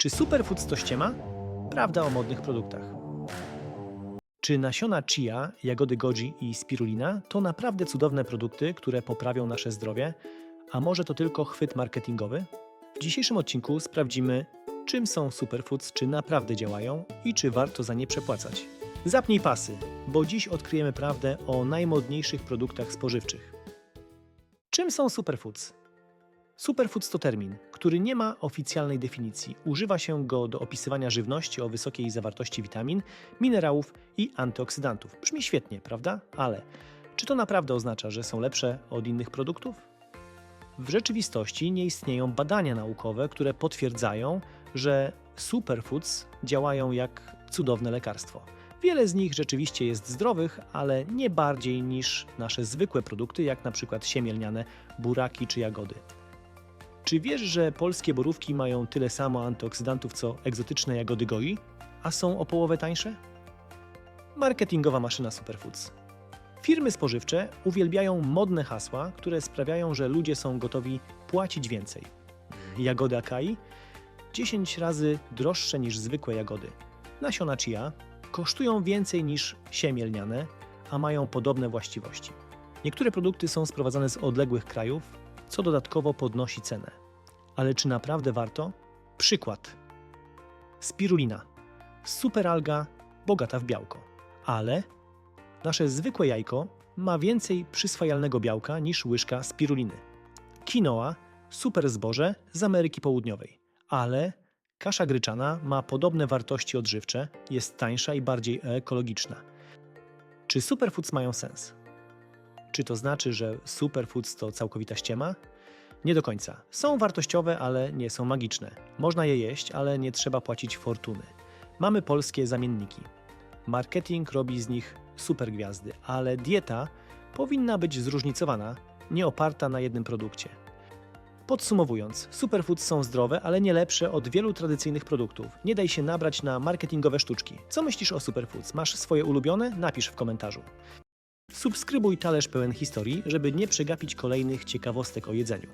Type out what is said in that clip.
Czy superfoods to ściema? Prawda o modnych produktach. Czy nasiona chia, jagody goji i spirulina to naprawdę cudowne produkty, które poprawią nasze zdrowie? A może to tylko chwyt marketingowy? W dzisiejszym odcinku sprawdzimy, czym są superfoods, czy naprawdę działają i czy warto za nie przepłacać. Zapnij pasy, bo dziś odkryjemy prawdę o najmodniejszych produktach spożywczych. Czym są superfoods? Superfoods to termin, który nie ma oficjalnej definicji. Używa się go do opisywania żywności o wysokiej zawartości witamin, minerałów i antyoksydantów. Brzmi świetnie, prawda? Ale czy to naprawdę oznacza, że są lepsze od innych produktów? W rzeczywistości nie istnieją badania naukowe, które potwierdzają, że superfoods działają jak cudowne lekarstwo. Wiele z nich rzeczywiście jest zdrowych, ale nie bardziej niż nasze zwykłe produkty, jak na przykład siemielniane, buraki czy jagody. Czy wiesz, że polskie borówki mają tyle samo antyoksydantów co egzotyczne jagody goi, a są o połowę tańsze? Marketingowa maszyna Superfoods. Firmy spożywcze uwielbiają modne hasła, które sprawiają, że ludzie są gotowi płacić więcej. Jagody akai 10 razy droższe niż zwykłe jagody. Nasiona chia kosztują więcej niż siemielniane, a mają podobne właściwości. Niektóre produkty są sprowadzane z odległych krajów, co dodatkowo podnosi cenę. Ale czy naprawdę warto? Przykład. Spirulina. Superalga bogata w białko. Ale nasze zwykłe jajko ma więcej przyswajalnego białka niż łyżka spiruliny. Quinoa super zboże z Ameryki Południowej. Ale kasza gryczana ma podobne wartości odżywcze, jest tańsza i bardziej ekologiczna. Czy superfoods mają sens? Czy to znaczy, że superfoods to całkowita ściema? Nie do końca. Są wartościowe, ale nie są magiczne. Można je jeść, ale nie trzeba płacić fortuny. Mamy polskie zamienniki. Marketing robi z nich supergwiazdy, ale dieta powinna być zróżnicowana, nie oparta na jednym produkcie. Podsumowując, superfoods są zdrowe, ale nie lepsze od wielu tradycyjnych produktów. Nie daj się nabrać na marketingowe sztuczki. Co myślisz o superfoods? Masz swoje ulubione? Napisz w komentarzu. Subskrybuj talerz pełen historii, żeby nie przegapić kolejnych ciekawostek o jedzeniu.